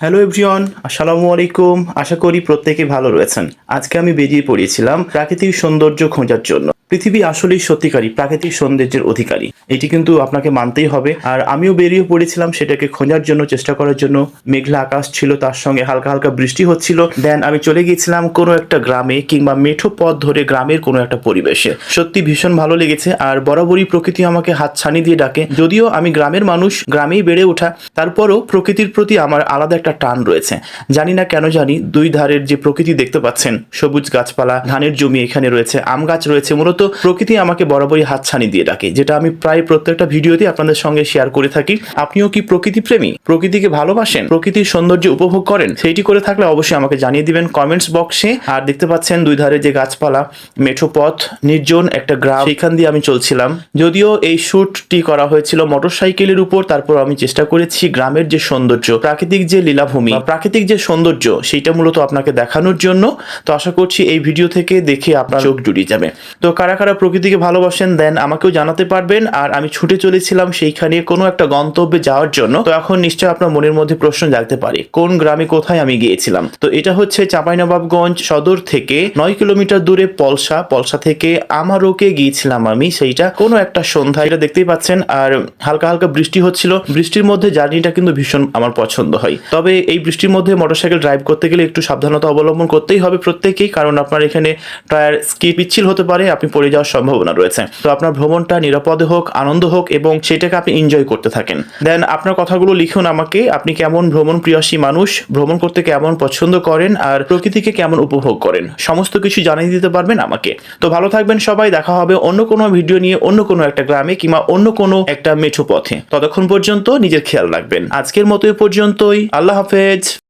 Hello everyone আসসালামু আলাইকুম আশা করি প্রত্যেকে ভালো রয়েছেন। আজকে আমি বেরিয়ে পড়িয়েছিলাম প্রাকৃতিক সৌন্দর্য খোঁজার জন্য। পৃথিবী আসলেই সত্যিকারী, প্রাকৃতিক সৌন্দর্যের অধিকারী। এটি কিন্তু আপনাকে মানতেই হবে। আর আমিও বেরিয়ে পড়েছিলাম সেটাকে খোঁজার জন্য, চেষ্টা করার জন্য। মেঘলা আকাশ ছিল, তার সঙ্গে হালকা হালকা বৃষ্টি হচ্ছিল। দেন আমি চলে গিয়েছিলাম কোনো একটা গ্রামে কিংবা মেঠো পথ ধরে গ্রামের কোনো একটা পরিবেশে। সত্যি ভীষণ ভালো লেগেছে, আর বরাবরই প্রকৃতি আমাকে হাত ছানি দিয়ে ডাকে। যদিও আমি গ্রামের মানুষ, গ্রামেই বেড়ে ওঠা, তারপরও প্রকৃতির প্রতি আমার আলাদা একটা টান রয়েছে। জানি না কেন জানি দুই ধারের যে প্রকৃতি দেখতে পাচ্ছেন, সবুজ গাছপালা, ধানের জমি এখানে রয়েছে, আম গাছ রয়েছে, মূলত প্রকৃতি আমাকে বরাবরই হাত ছানি দিয়ে ডাকে, যেটা আমি প্রায় প্রত্যেকটা ভিডিওতে আপনাদের সঙ্গে শেয়ার করে থাকি। আপনিও কি প্রকৃতি প্রেমী প্রকৃতিকে ভালোবাসেন? প্রকৃতির সৌন্দর্য উপভোগ করেন? সেইটি করে থাকলে অবশ্যই আমাকে জানিয়ে দিবেন কমেন্টস বক্সে আর দেখতে পাচ্ছেন দুই ধারে যে গাছপালা, মেঠো পথ, নির্জন একটা গ্রাম সেখান দিয়ে আমি চলছিলাম। যদিও এই শ্যুটটি করা হয়েছিল মোটরসাইকেলের উপর, তারপর আমি চেষ্টা করেছি গ্রামের যে সৌন্দর্য, প্রাকৃতিক যে লীলাভূমি প্রাকৃতিক যে সৌন্দর্য, সেইটা মূলত আপনাকে দেখানোর জন্য। তো আশা করছি এই ভিডিও থেকে দেখে আপনার চোখ জুড়িয়ে যাবে। তো কারা কারা প্রকৃতিকে ভালোবাসেন দেন আমাকেও জানাতে পারবেন। আর আমি ছুটে চলেছিলাম সেইখানে কোনো একটা গন্তব্যে যাওয়ার জন্য। তো এখন নিশ্চয় আপনার মনের মধ্যে প্রশ্ন জাগতে পারে, কোন গ্রামে কোথায় আমি গিয়েছিলাম? তো এটা হচ্ছে চাঁপাইনবাবগঞ্জ সদর থেকে নয় কিলোমিটার দূরে পলসা। পলসা থেকে আমারোকে গিয়েছিলাম আমি, সেইটা কোনো একটা সন্ধ্যা। এটা দেখতেই পাচ্ছেন, আর হালকা হালকা বৃষ্টি হচ্ছিল। বৃষ্টির মধ্যে জার্নিটা কিন্তু ভীষণ আমার পছন্দ হয়। তবে এই বৃষ্টির মধ্যে মোটরসাইকেল ড্রাইভ করতে গেলে একটু সাবধানতা অবলম্বন করতেই হবে প্রত্যেকেই, কারণ আপনার এখানে টায়ার স্কি পিচ্ছিল হতে পারে। আপনি পড়ে যাওয়ার সম্ভাবনা রয়েছে। তো আপনার ভ্রমণটা নিরাপদে হোক, আনন্দ হোক এবং সেটাকে আপনি এনজয় করতে থাকেন। দেন আপনার কথাগুলো লিখুন আমাকে, আপনি কেমন ভ্রমণ প্রিয়াসী মানুষ, ভ্রমণ করতে কেমন পছন্দ করেন আর প্রকৃতিকে কেমন উপভোগ করেন, সমস্ত কিছু জানিয়ে দিতে পারবেন আমাকে। তো ভালো থাকবেন সবাই, দেখা হবে অন্য কোনো ভিডিও নিয়ে অন্য কোনো একটা গ্রামে কিংবা অন্য কোনো একটা মেঠো পথে ততক্ষণ পর্যন্ত নিজের খেয়াল রাখবেন। আজকের মতো পর্যন্তই। আল্লাহ হাফেজ।